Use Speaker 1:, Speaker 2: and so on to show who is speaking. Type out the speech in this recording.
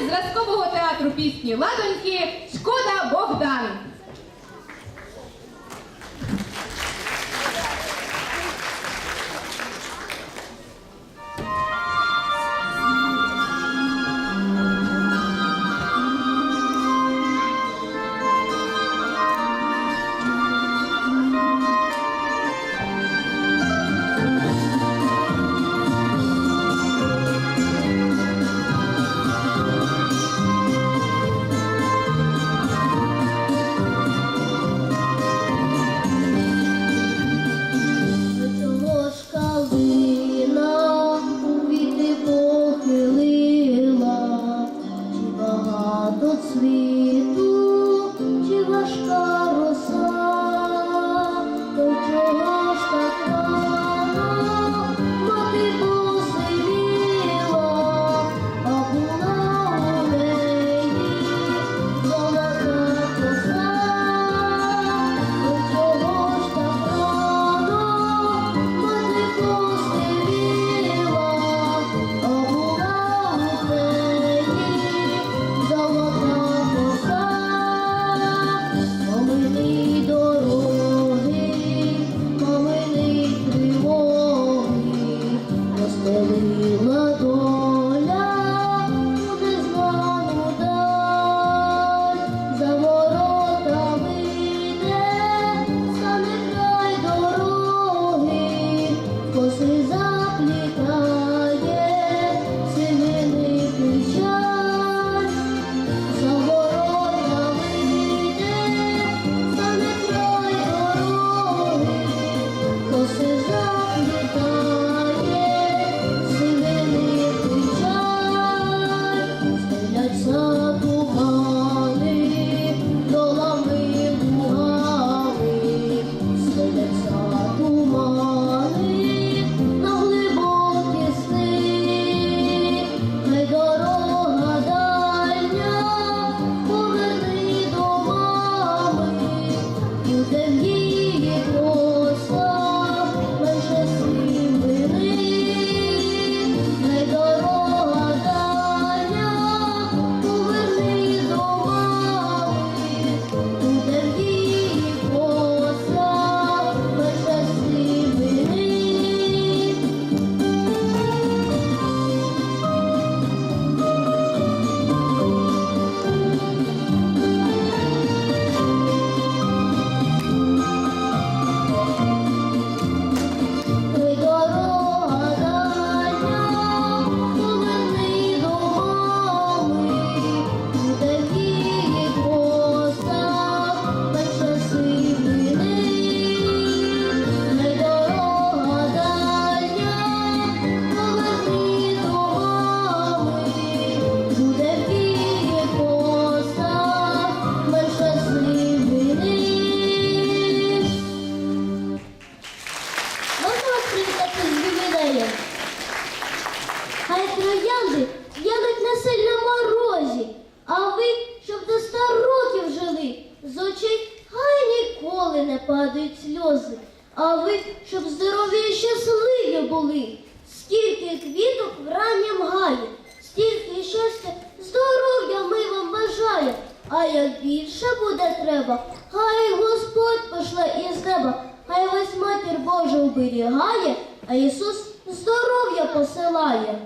Speaker 1: Зразкового театру пісні Ладоньки Шкода Богдан.
Speaker 2: holds. падають сльози, а ви, щоб здорові і щасливі були, скільки квіток в раннім гаї, стільки щастя, здоров'я ми вам бажає, а як більше буде треба, хай Господь пошле із неба, хай весь матір Божа оберігає, а Ісус здоров'я посилає.